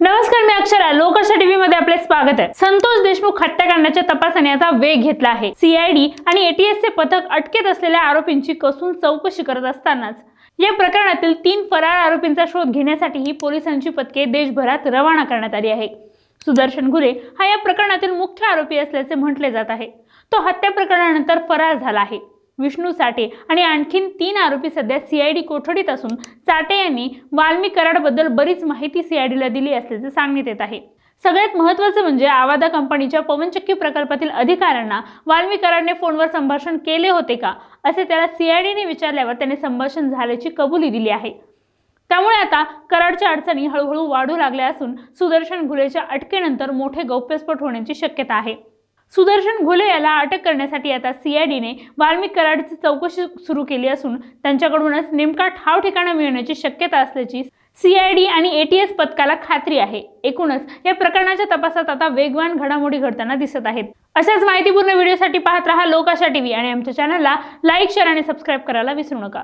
नमस्कार मी अक्षरा. लोकशा टीव्ही मध्ये आपले स्वागत आहे. संतोष देशमुख हत्याकांडाच्या तपासाने आता वेग घेतला आहे. सीआयडी आणि एटीएस चे पथक अटकेत असलेल्या आरोपींची कसून चौकशी करत असतानाच या प्रकरणातील तीन फरार आरोपींचा शोध घेण्यासाठी ही पोलिसांची पथके देशभरात रवाना करण्यात आली आहे. सुदर्शन गुरे हा या प्रकरणातील मुख्य आरोपी असल्याचे म्हटले जात आहे. तो हत्या प्रकरणानंतर फरार झाला आहे. विष्णू साठे आणि आणखीन तीन आरोपी सध्या सीआयडी कोठडीत असून साठे यांनी वाल्मी कराडबद्दल बरीच माहिती सीआयडीला दिली असल्याचे सांगण्यात येत आहे. सगळ्यात महत्त्वाचं म्हणजे आवादा कंपनीच्या पवनचक्की प्रकल्पातील अधिकाऱ्यांना वाल्मी कराडने फोनवर संभाषण केले होते का? असे त्याला सीआयडीने विचारल्यावर त्याने संभाषण झाल्याची कबुली दिली आहे. त्यामुळे आता कराडच्या अडचणी हळूहळू वाढू लागल्या असून सुदर्शन घुलेच्या अटकेनंतर मोठे गौप्यस्फोट होण्याची शक्यता आहे. सुदर्शन घुले याला अटक करण्यासाठी आता सीआयडीने वाल्मिक कराडची चौकशी सुरू केली असून त्यांच्याकडूनच नेमका ठाव ठिकाणा मिळण्याची शक्यता असल्याची सीआयडी आणि एटीएस पथकाला खात्री आहे. एकूणच या प्रकरणाच्या तपासात आता वेगवान घडामोडी घडताना दिसत आहेत. अशाच माहितीपूर्ण व्हिडिओसाठी पाहत रहा लोकाशा टीव्ही आणि आमच्या चॅनलला लाईक शेअर आणि सबस्क्राईब करायला विसरू नका.